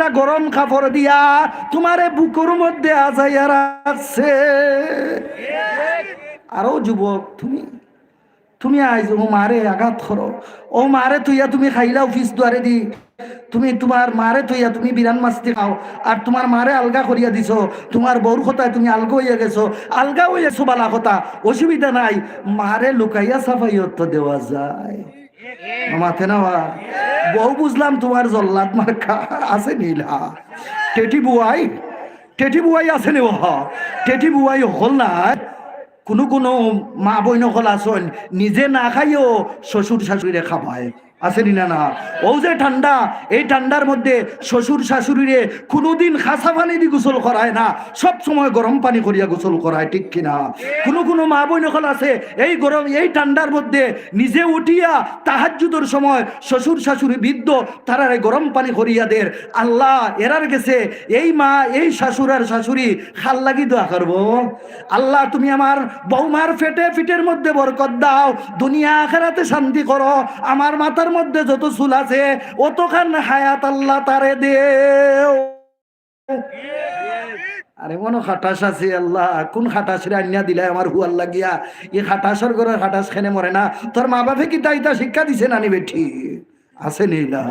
একটা গরম কাপড় দিয়া তোমারে বুকুর মধ্যে আজাইয়া রাখছে। আরও যুবক, তুমি তুমি আইজ, ও মারে আঘাত করো। ও মারে তুইয়া তুমি খাইলা অফিস দুয়ারে দি। তুমি, তোমার মারে তুইয়া তুমি বিরান মাস্তি খাও। আর তোমার মারে আলগা করিয়া দিছো। তোমার বউর কথায় তুমি আলগা হইয়া গেছো। আলগা হইয়াছো বালা কথা। অসুবিধা নাই। মারে লুকাইয়া সাফাইয়ত তো দেওয়া যায়। মাথে না বউ বুঝলাম তোমার জল্লাদ মার্কা আছে নীলা টেটি বুয়াই টেটি বুয়াই আছে নি টেটি বুয়াই হল না। কোনো কোনো মা বইন হল আসন নিজে না খাইও শ্বশুর শাশুড়িরে খাবায়। আসেনি না না। ও যে ঠান্ডা, এই ঠান্ডার মধ্যে শ্বশুর শাশুড়িরে কোনোদিন খাসা পানি দিয়ে গোসল করায় না, সব সময় গরম পানি করিয়া গোসল করায়, ঠিক কিনা? কোনো কোনো মা বোন হল আছে, এই গরম, এই ঠান্ডার মধ্যে নিজে উঠিয়া তাহাজ্জুদের সময় শ্বশুর শাশুড়ি বৃদ্ধ, তারা গরম পানি করিয়া দের আল্লাহ, এরার গেছে, এই মা, এই শাশুড় আর শাশুড়ি খাল লাগি দোয়া করব। আল্লাহ, তুমি আমার বৌমার ফেটে ফিটের মধ্যে বরকত দাও, দুনিয়া আখেরাতে শান্তি করো, আমার মাথার মধ্যে যত চুল আছে, অতখান হায়াত আল্লাহ তারে দেও। আরে মনে খাটাস আছে আল্লাহ, কোন খাটাস রে আনিয়া দিলাই আমার হুয়ার লাগিয়া? এই খাটাসর করে খাটাস খেনে মরে না। তোর মা বাপে কি তাইতা শিক্ষা দিছে নানি বেঠি? আছে না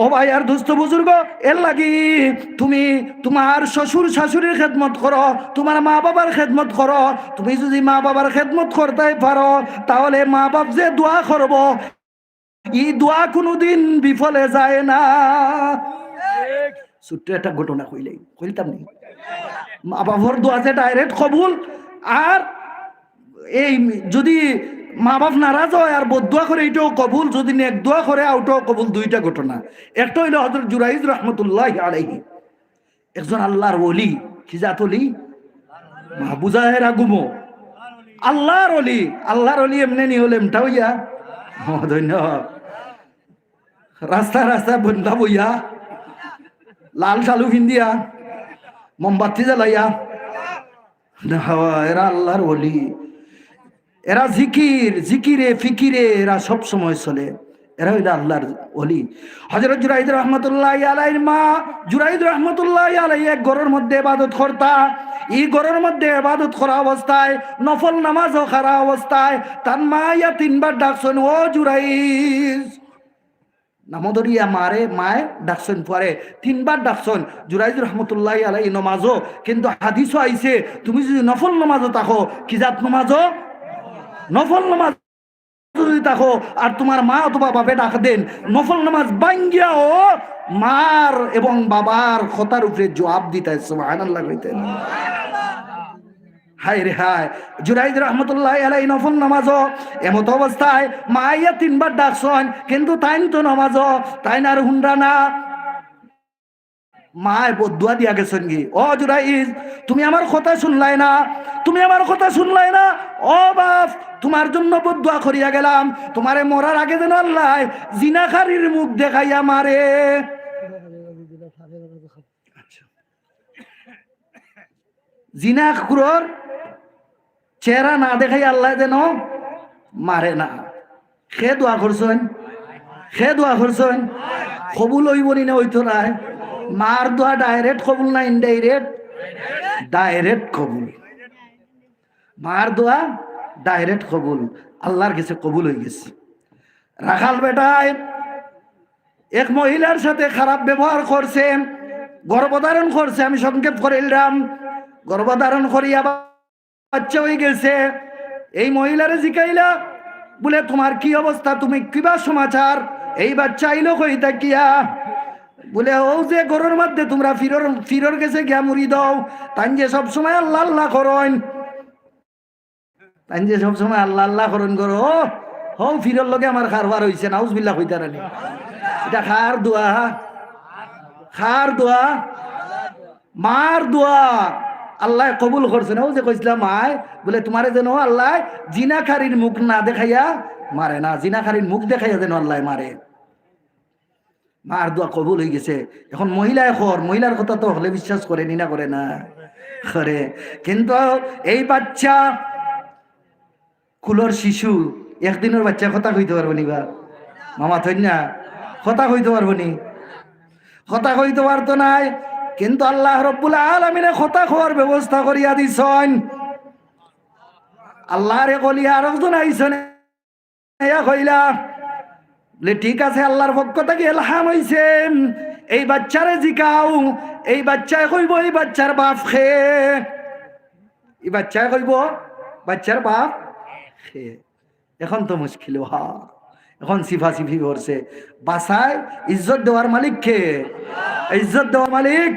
ও ভাই, আর দুস্থ বুজুর্গ, এর লাগি তুমি তোমার শ্বশুর শাশুড়ির খেদমত করো, তোমার মা বাবার খেদমত করো। তুমি যদি মা বাবার খেদমত করতে পারো, তাহলে মা বাপ যে দোয়া করব ই দোয়া কোনোদিন বিফলে যায় না। ছোট্ট একটা ঘটনা কইলেই কইতাম নি? মা বাবার দোয়া যে ডাইরেক্ট কবুল আর এই যদি মা বাপ নারাজ হয় আর বদুয়া করে এইটাও কবুল যদি নেক দোয়া করে ওটাও কবুল দুইটা ঘটনা। একটা হইল হজরত জুরাইজ রহমতুল্লাহ আলাইহি। একজন আল্লাহর ওলি কি জাত অলি মাহবুজাহের আগুমো আল্লাহর অলি আল্লাহর অলি এমনি নি হলে এমটা হইয়া ধন্যবাদ রাস্তা রাস্তা, বন্ধা বইয়া। লাল শালু ফিন্দিয়া মোমবাতি জ্বালাইয়া। এরা আল্লাহর ওলি। এরা জিকির, জিকিরে, ফিকিরে, এরা সব সময় চলে। এরা হইল আল্লাহর অলি হজরত জুরাইদ রহমতুল্লাহ আলাইর মা, জুরাইদ রহমতুল্লাহ আলাই এক গরের মধ্যে এবাদত করতা। এই গরের মধ্যে এবাদত করা অবস্থায়, নফল নামাজও খারা অবস্থায় তার মা ইয়া তিনবার ডাকছেন, ও জুরাইজ নামদরিয়া মারে, মায় ডাকছেন, পরে তিনবার ডাকছেন জুরাইদ রহমতুল্লাহ আলাই নমাজও। কিন্তু হাদিসও আইছে, তুমি যদি নফল নমাজও থাকো, কি জাত নমাজও? নফল নামাজ যদি থাকো, আর তোমার মা অথবা বাপে ডাক দেন, নফল নামাজ বাঙ্গিয়াও মার এবং বাবার কথার উপরে জবাব দিতে সুবহানাল্লাহ কইতেন হায় রে হায়। জুরাইদ রহমতুল্লাহ আলাই নফল নামাজ এমত অবস্থায় মাইয়া তিনবার ডাকছন কিন্তু তাইন তো নামাজ তাইন আর হুন্ডা না। মায় বদুয়া দিয়া গেছেন কি? ও জুরাইজ তুমি আমার কথা শুনলাই না, তুমি আমার কথা শুনলাই না। ও বাপ, তোমার জন্য বদুয়া করিয়া গেলাম, তোমারে মরার আগে যেন আল্লাহ জিনাখারির মুখ দেখাইয়া মারে। জিনাখুরর চেহারা না দেখাই আল্লাহ যেন মারে না। সে দোয়া করছেন সে দোয়া করছেন, কবুল হইব নি না হইতো নাই মার দোয়া ডাইরেক্ট কবুল না ইনডাইরেক্ট ডাইরেক্ট কবুল। মার দোয়া ডাইরেক্ট কবুল, আল্লাহর কাছে কবুল হয়ে গেছে। রাখাল বেটায় এক মহিলার সাথে খারাপ ব্যবহার করছে গর্ভধারণ করছে, আমি সংক্ষেপ করিলাম গর্ভধারণ করিয়া বাচ্চা হয়ে গেছে। এই মহিলারে জিকাইলা, বলে তোমার কি অবস্থা? তুমি কিবা সমাচার? এই বাচ্চা আইলো কই তাকিয়া? বলে, ও যে গরুর মধ্যে তোমরা ফিরর ফিরর গেছে গিয়া মুড়ি দাও। তাই যে সবসময় আল্লাহ আল্লাহ করন। তাই যে সবসময় আল্লাহ আল্লাহ করন করো ও ফিরর লগে আমার খারবার হইছে, নাউজবিল্লাহ কইতারানি এটা খার দোয়া। খার দোয়া। মার দোয়া। আল্লাহ কবুল করছে না ও যে কইছিলাম মায় বলে, তোমারে যেন আল্লাহ জিনাখারির মুখ না দেখাইয়া মারে না জিনাখারির মুখ দেখাইয়া যেন আল্লাহ মারে। মার দোয়া কবুল হয়ে গেছে। এখন মহিলায় খর মহিলার কথা তো হলে বিশ্বাস করে নি না করে না। করে কিন্তু এই বাচ্চা কুলোর শিশু, একদিনের বাচ্চা কথা কইতে পারব নি বা? মামা না। কথা কইতে পারব নি। কথা কইতে পারতো নাই। কিন্তু আল্লাহ রব্বুল আলমিনে কথা খাওয়ার ব্যবস্থা করিয়া দিছন। আল্লাহরে কলিয়া আর একজন আইসন কইলা ঠিক আছে, আল্লাহর পক্ষ থেকে এলহাম হইছে। এই বাচ্চারে জিকাও এই বাচ্চায় কইব, এই বাচ্চার বাপ খে এই বাচ্চায় কইব, বাচ্চার বাপ খে এখন তো মুশকিল হা এখন সিফা সিফি করছে। বাসায় ইজ্জত দেওয়ার মালিক কে ইজ্জত দেওয়ার মালিক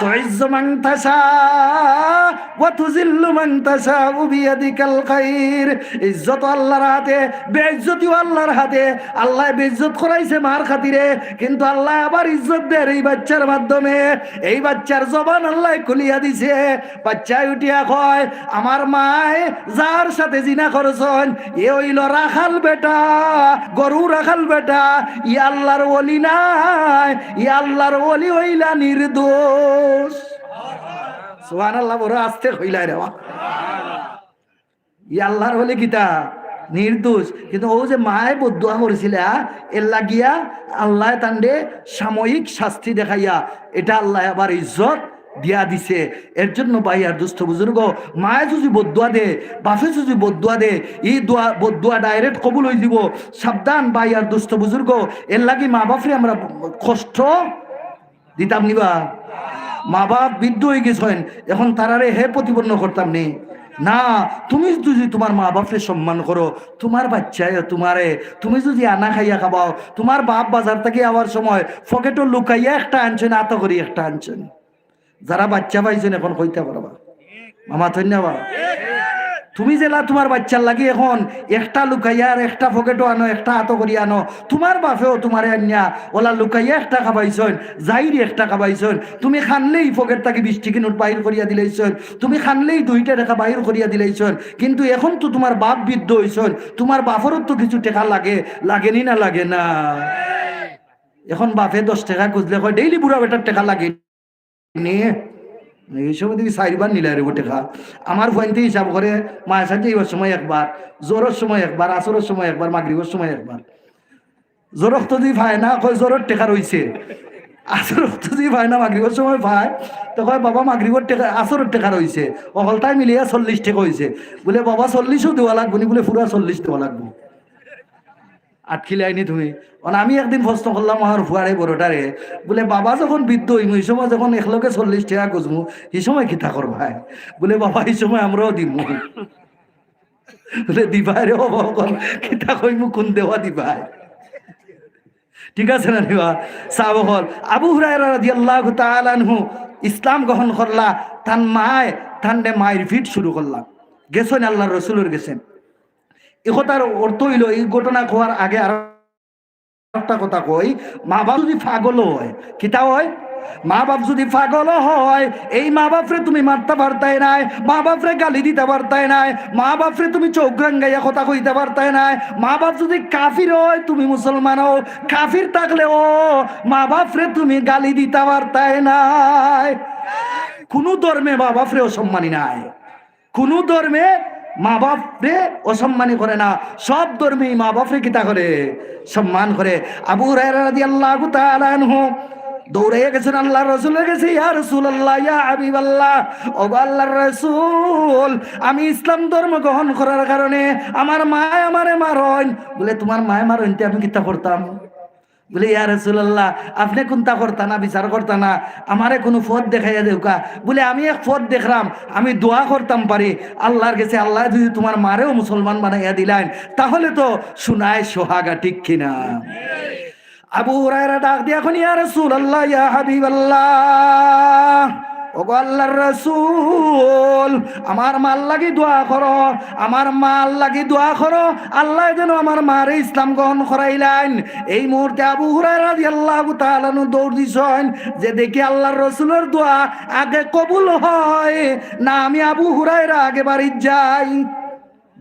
تعز من تشاء وتذل من تشاء بيدك الخير ইজ্জত আল্লাহর হাতে বেইজ্জতিও আল্লাহর হাতে আল্লাহ বেইজ্জত করাইছে মার খাতিরে কিন্তু আল্লাহ আবার ইজ্জত দেয় এই বাচ্চার মাধ্যমে এই বাচ্চার জবান আল্লাহ খুলিয়া দিছে বাচ্চায় উঠিয়া কয় আমার মায় যার সাথে জিনা করছন এ হইল রাখাল বেটা গরু রাখাল বেটা ই আল্লাহর ওলি নাই ই আল্লাহর ওলি হইলা নির্দোষ সোহান আল্লাহ বড় আস্তে হইলাই রে আল্লাহর হলে কিতা নির্দোষ। কিন্তু ও যে মায় বদুয়া করেছিল এর লাগিয়া আল্লাহ তান্ডে সাময়িক শাস্তি দেখাইয়া, এটা আল্লাহ আবার ইজ্জত দিয়া দিছে। এর জন্য ভাই আর দুস্থ বুজুর্গ, মায়ে যদি বদুয়া দে, বাপে যদি বদুয়া দে, ই দোয়া বদুয়া ডাইরেক্ট কবুল হয়ে দিব সাবধান ভাই আর দুস্থ বুজুর্গ, এর লাগি মা বাপরে আমরা কষ্ট দিতাম নিবা। মা বাপ বৃদ্ধ হয়ে গেছেন, এখন তারারে হে প্রতিপন্ন করতাম নি না, তুমি যদি তোমার মা বাপকে সম্মান করো, তোমার বাচ্চায় তোমারে, তুমি যদি আনা খাইয়া খাবাও, তোমার বাপ বাজার থেকে আবার সময় পকেটও লুকাইয়া একটা আনছেন, আত করি একটা আনছেন। যারা বাচ্চা পাইছেন এখন কইতে পারবা। মামা, ধন্যবাদ। তুমি জেলা তোমার বাচ্চার লাগি এখন একটা লুকাইয়া আর একটা পকেটও আনো, একটা হাতো করি আনো, তোমার বাপেও তোমার আনিয়া ওলা লুকাইয়া একটা খাবাইছন যাইরি একটা খাবাইছন তুমি খানলেই পকেট তাকে বিশ টিকি নোট বাহির করিয়া দিলাইছন তুমি খানলেই দুইটা টাকা বাহির করিয়া দিলাইছন কিন্তু এখন তো তোমার বাপ বৃদ্ধ হইছন তোমার বাপেরও তো কিছু টাকা লাগে, লাগেনি না লাগে না? এখন বাপে দশ টাকা খুঁজলে কয়, ডেইলি বুড়া বেটার টাকা লাগে নিয়ে এই সময় দেখি চারিবার নিলে রে টেকা আমার ফোনতে হিসাব করে মায়ের সাথে সময় একবার, জ্বরের সময় একবার, আসরের সময় একবার, মাগরিবের সময় একবার। জ্বরক তো যদি ভাই না, কয় জ্বরের টেকা রয়েছে আসরক তো যদি ভাই না, মাগরিবের সময় ভাই, তো কয় বাবা মাগরিবের টেকা, আসরের টেকা রয়েছে অকলটাই মিলিয়া চল্লিশ টাকা হয়েছে বলে বাবা চল্লিশও দেওয়া লাগবো নি, বলে পুরা চল্লিশ দেওয়া লাগবো। আটকিলে আইনি তুমি আমি একদিন প্রশ্ন করলাম আমার ফুয়ারে বড়টারে বলে, বাবা যখন বৃদ্ধ হইমু এই সময় যখন একলগে চল্লিশ টাকা খুঁজমু এই সময় কিতা করবাই বলে, বাবা এই সময় আমরাও দিমু। বলে, দিবাই রে বাবা কল কিতা কইমু কোন দেওয়া দিবাই? ঠিক আছে না দিবা সাব হল। আবু হুরায়রা রাদিয়াল্লাহু তাআলা আনহু ইসলাম গ্রহণ করলা তান মায় তান্ডে মায়ের ফিট শুরু করলাম গেছেন আল্লাহর রসুলের গেছেন। এ কথার অর্থ হইল, এই ঘটনা হওয়ার আগে আর একটা কথা কই মা বাপ যদি পাগল হয় কিতা হয়? মা বাপ যদি পাগল হয়, এই মা বাপরে তুমি মারতে পারতাই নাই মা বাপরে গালি দিতে পারতাই নাই মা বাপরে তুমি চোখ রাঙ্গাইয়া কথা কইতে পারতাই নাই মা বাপ যদি কাফির হয়, তুমি মুসলমান হও কাফির থাকলে ও মা বাপরে তুমি গালি দিতে পারতাই নাই। কোনো ধর্মে মা বাপরে অসম্মানী নাই। কোনো ধর্মে মা বাপরে অসম্মানী করে না, সব ধর্মেই মা বাপরে কিতা করে? সম্মান করে। আবু রাদি আল্লাহ দৌড়ে গেছেন আল্লাহ রসুলের গেছে ইয়া রসুল আল্লাহ ইয়া হাবিব আল্লাহ ও আল্লাহর রসুল, আমি ইসলাম ধর্ম গ্রহণ করার কারণে আমার মায় আমারে মারন বলে, তোমার মায় মারন আমি কিতা করতাম? বলে, ইয়া রসুল্লাহ আপনি কোনটা করতা না, বিচার করতা না? আমারে কোনো ফদ দেখাইয়া দেউকা বলে, আমি এক ফদ দেখলাম, আমি দোয়া করতাম পারি। আল্লাহর কাছে আল্লাহ যদি তোমার মারেও মুসলমান বানাইয়া দিলেন, তাহলে তো শোনায় সোহাগা ঠিক কিনা? আবু হুরায়রা ডাক দিয়া এখন, ইয়া আল্লাহ ইয়া হাবিবাল্লাহ ওগো আল্লাহর রাসূল, আমার মাল লাগি দোয়া করো, আমার মাল লাগি দোয়া করো, আল্লাহ যেন আমার মারে ইসলাম গ্রহণ করাইলেন। এই মুহূর্তে আবু হুরায়রা রাদিয়াল্লাহু তাআলা নু দৌড় দিছেন যে দেখি আল্লাহর রসুলের দোয়া আগে কবুল হয়, না আমি আবু হুরায়রা আগে বাড়ি যাই।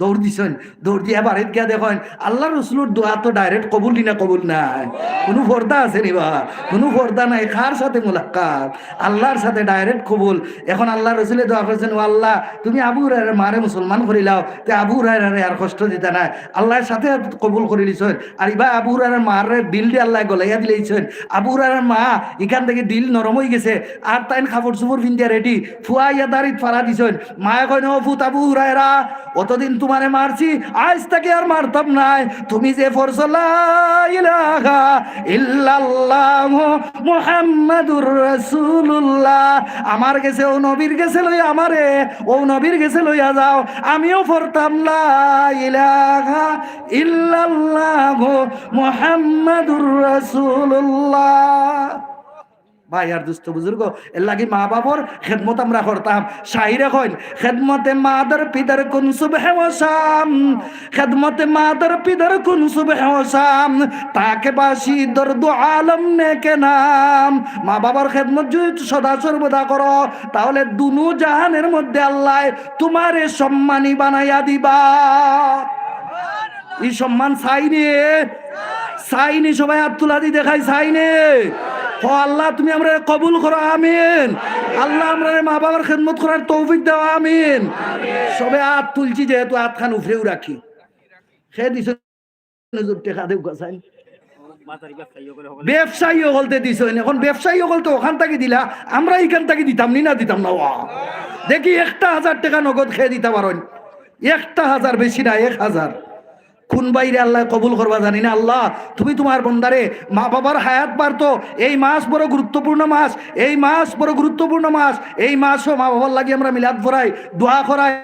দৌড় দিছেন, দৌড় দিয়ে বাড়িতে গিয়া দেখেন, আল্লাহ রসুলোর দোয়া তো ডাইরেক্ট কবুল না কবুল নাই। কোনো পর্দা আছে নি বা কোনো পর্দা নাই, কার সাথে মোলাক্কাত আল্লাহর সাথে ডাইরেক্ট কবুল। এখন আল্লাহ রসুলে দোয়া করছেন, ও আল্লাহ, তুমি আবু রায়ের মারে মুসলমান করিলাও তে আবু রায়ের আর কষ্ট দিতে নাই। আল্লাহর সাথে কবুল করে দিছেন আর ইবা আবু রায়ের মারে দিল দিয়ে আল্লাহ গলাইয়া দিলেছেন। আবু রায়ের মা এখান থেকে দিল নরম হয়ে গেছে, আর তাইন কাপড় চুপড় পিন্দিয়া রেডি ফুয়া ইয়া দাঁড়িয়ে ফারা দিছেন। মায়া কয় নো ফুত আবু রায়রা অতদিন তোমারে মারছি, আজ তাকে আর মারতাম নাই। তুমি যে ফরসলা ইলাহা আমার গেছে, ও নবীর গেছে লই আমারে, ও নবীর গেছে, লইয়া যাও। আমিও পড়তাম, লা ইলাহা ইল্লাল্লাহ মুহাম্মাদুর ভাই আর দুস্থ বুজুর্গ, এর লাগি মা বাবর খেদমত আমরা করতাম। শাহিরে কইন, খেদমতে মাদার পিদার কুন সুবহে ওয়াসাম খেদমতে মাদার পিদার কুন সুবহে ওয়াসাম তাকে বাসি দর্দ আলম নে কে নাম। মা বাবার খেদমত যদি সদা সর্বদা করো, তাহলে দুনু জাহানের মধ্যে আল্লাহ তোমারে সম্মানী বানাইয়া দিবা। এই সম্মান চাইনে চাইনি সবাই দিয়ে দেখাই চাইনে ও আল্লাহ, তুমি আমরা কবুল করো, আমিন। আল্লাহ আমরা মা বাবার খেদমত করার তৌফিক দাও, আমিন। সবে হাত তুলছি যেহেতু হাত খান উফরেও রাখি। সে দিছ ব্যবসায়ী হলতে দিছ এখন ব্যবসায়ী হলতে ওখান থেকে দিলা, আমরা এখান থেকে দিতাম নি না দিতাম না দেখি একটা হাজার টাকা নগদ খেয়ে দিতে পারেন একটা হাজার বেশি না, এক হাজার। কোন বাইরে আল্লাহ কবুল করবা জানি না আল্লাহ। তুমি তোমার বন্দারে মা বাবার হায়াত পারতো এই মাস বড় গুরুত্বপূর্ণ মাস, এই মাস বড় গুরুত্বপূর্ণ মাস, এই মাসও মা বাবার লাগে আমরা মিলাদ ভরাই, দোয়া করাই।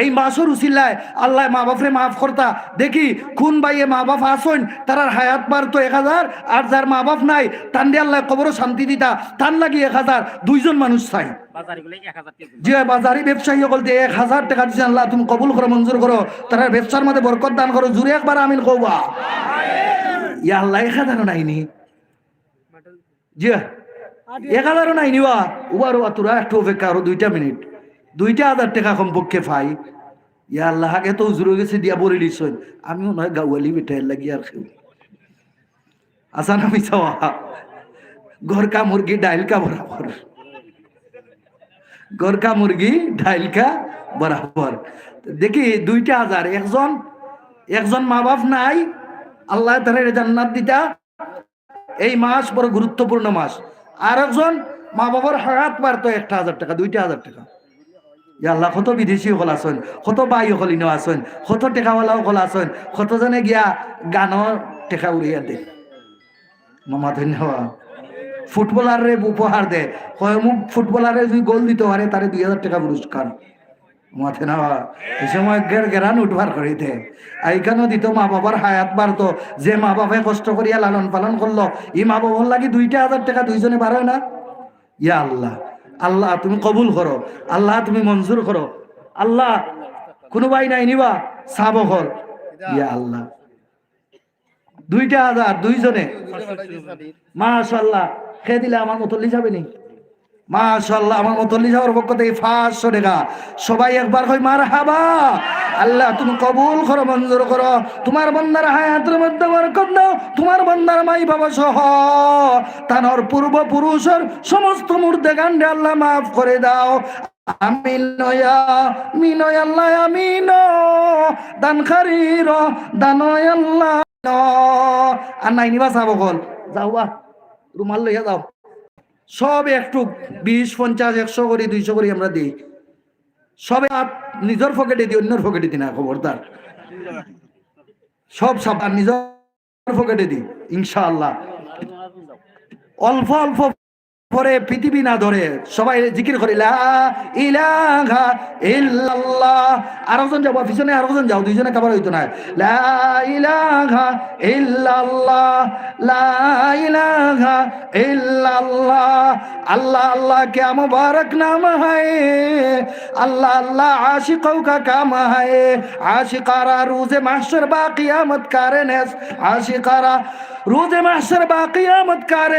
এই মাসের উচিল্লায় আল্লাহ মা বাপরে মাফ করতা। দেখি কোন বাইয়ে মা বাপ আসন তারার হায়াত বার তো এক হাজার আর যার মা বাপ নাই তান দিয়ে আল্লাহ কবরও শান্তি দিতা। তান লাগি এক হাজার দুইজন মানুষ চাই। যে বাজারি ব্যবসায়ী সকল দিয়ে এক হাজার টাকা দিচ্ছেন আল্লাহ তুমি কবুল করো মঞ্জুর করো। তারা ব্যবসার মধ্যে বরকত দান করো জুড়ে একবার আমিন কৌবা ইয়া আল্লাহ এক হাজারও নাইনি। জি এক হাজারও নাইনি বা উবার ওয়া তোরা একটু অপেক্ষা আরও দুইটা মিনিট। দুইটা হাজার টাকা কমপক্ষে পাই। ইয়া আল্লাহ, আগে তো উজুর গেছে দিয়া বলে দিছন আমিও নয়, গাওয়ালি বেটাই লাগি আর খেউ। আসান আমি চাওয়া। ঘরকা মুরগি ডাইলকা বরাবর। গরকা মুরগি ঢাইলকা বরাবর। দেখি, দুইটা হাজার। একজন একজন মা বাপ নাই। আল্লাহ তাদের জান্নাত দিতা। এই মাস বড় গুরুত্বপূর্ণ মাস। আর একজন মা বাবার হাত পারতো একটা হাজার টাকা, দুইটা হাজার টাকা। আল্লাহ, কত বিদেশি হল আসন কত বাই হল ইনো আসন কত টেকাওয়ালাও হল আসন কত জনে গিয়া গানৰ টেকা উড়িয়া দে মামা ধন্যবাদ ফুটবলারে উপহার দে। কয় মুখ ফুটবলারে যদি গোল দিতে পারে তারে দুই হাজার টাকা পুরস্কার মাথে না এই সময় গের গেরান উঠবার করিতে এইখানেও দিত মা বাবার হায়াত বাড়তো যে মা বাবাই কষ্ট করিয়া লালন পালন করল এই মা বাবার লাগি দুইটা হাজার টাকা দুইজনে বাড়ে না? ইয়া আল্লাহ। আল্লাহ তুমি কবুল করো। আল্লাহ তুমি মঞ্জুর করো। আল্লাহ কোনো ভাই নাই নিবা সাব হল। ইয়া আল্লাহ। দুইটা হাজার দুইজনে। মাশাল্লাহ খেয়ে দিলে আমার মতল্লি যাবে নি? মাশাল্লাহ আমার মতল্লি যাওয়ার পক্ষ থেকে পাঁচশো টাকা। সবাই একবার কই মার হাবা আল্লাহ, তুমি কবুল করো, মঞ্জুর করো। তোমার বন্দার হায়াতের মধ্যে বরকত দাও, তোমার বন্দার মাই বাবা সহ। তানোর পূর্বপুরুষের সমস্ত মূর্তে গান্ডে আল্লাহ মাফ করে দাও। আমিন নয়া মিনয় আল্লাহ আমিন। দান খারির দানয় আল্লাহ। আর নাই নিবা চাব কল। যাও বা রুমাল লইয়া যাও। সব একটু বিশ, পঞ্চাশ, একশো করে, দুইশো করে আমরা দিই। সবে আর নিজের পকেটে দিই, অন্যের পকেটে দিই না, খবরদার। সব সাবান নিজের ফকেটে দিই, ইনশাআল্লাহ। অল্প অল্প পরে পৃথিবী না ধরে সবাই জিকির করি ইলাহা ইল্লাল্লাহ। যাব, পিছনে আরেকজন যাও, দুইজনে খাবার হইতো না। লা আল্লাহ আল্লাহ কে আমার নাম হায়। আল্লাহ আল্লাহ আশিকও কা কাম হায়। আশিকারা রোজে মাহশর বা কিয়ামত কারেনেস আশিকারা روز মাসের با قیامت کار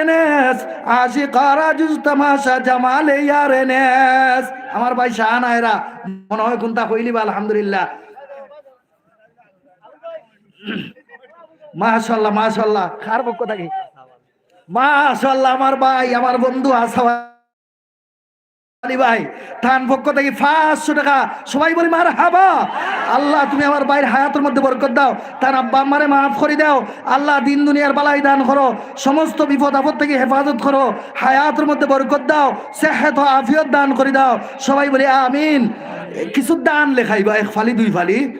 আজি কারা যুজ তামাশা জামালে یار আমার ভাই শাহান আয়রা মনে হয় কোনটা হইলি বা, আলহামদুলিল্লাহ। মাশাল্লাহ মাশাল্লাহ খার পক্ষ থাকি? মাশাল্লাহ, আমার ভাই, আমার বন্ধু আসা পাঁচশো টাকা। সবাই বলি তুমি আমার মধ্যে দাও। তার মাফ দাও। আল্লাহ, দিন দুনিয়ার বালাই দান সমস্ত বিপদ আপদ থেকে হেফাজত করো। হায়াতের মধ্যে বরকত দাও। আফিয়ত দান করে দাও। সবাই বলি, আমিন। কিছু দান লেখাইবা এক ফালি, দুই ফালি।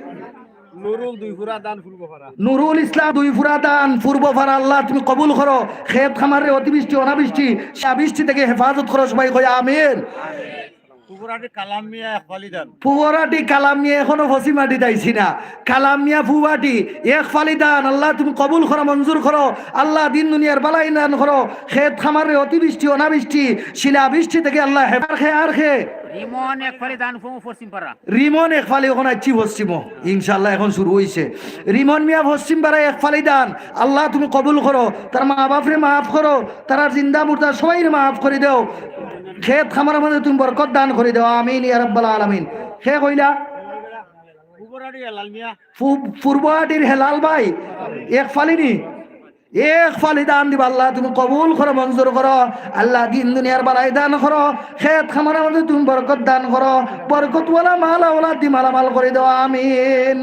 নুরুল ইসলাম দুই ফুরাদান পূর্ব ফারা। আল্লাহ তুমি কবুল করো। খেত খামারে অতিবৃষ্টি অনাবৃষ্টি বৃষ্টি থেকে হেফাজত করো সবাই কই আমিন। কুকুরাটি কালাম মিয়া খালি দান। ফুয়ারাটি কালামিয়া এখনও ফসি মাটি দাইছি না। কালামিয়া ফুয়াটি এক ফালিদান আল্লাহ তুমি কবুল করো মঞ্জুর করো। আল্লাহ দিন দুনিয়ার বালাই দান করো। খেত খামারে অতিবৃষ্টি অনাবৃষ্টি শিলা বৃষ্টি থেকে আল্লাহ হেবার খে আর খে রিমন এক ফালি দান ফুমু পশ্চিম পাড়া। রিমন এক ফালি ওখানে আছি পশ্চিম। ইনশাল্লাহ এখন শুরু হয়েছে রিমন মিয়া পশ্চিম পাড়ায় এক ফালি দান। আল্লাহ তুমি কবুল করো। তার মা বাপরে মাফ করো। তারা জিন্দা মুর্দা সবাই মাফ করে দাও। খেত খামারের মধ্যে তুমি বরকত দান করে দাও। আমিন ইয়া রাব্বাল আলামিন। হে কইলা? পূর্বহাটির হেলাল ভাই। এক ফালিনি। এক ফালি দান দিব আল্লাহ, তুমি কবুল করো, মঞ্জুর করো। আল্লাহ দিন দুনিয়ার বালাই দান করো, খেত খামারের মধ্যে তুমি বরকত দান করো। বরকত ওলা মালা ওলা দি করে আমিন।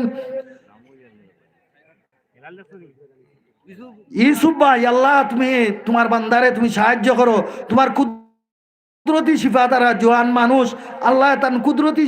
ইসুফ ভাই, আল্লাহ, তুমি তোমার বান্দারে তুমি সাহায্য করো। তোমার কুদরতি সিফা তারা জোয়ান মানুষ, আল্লাহ তান কুদরতি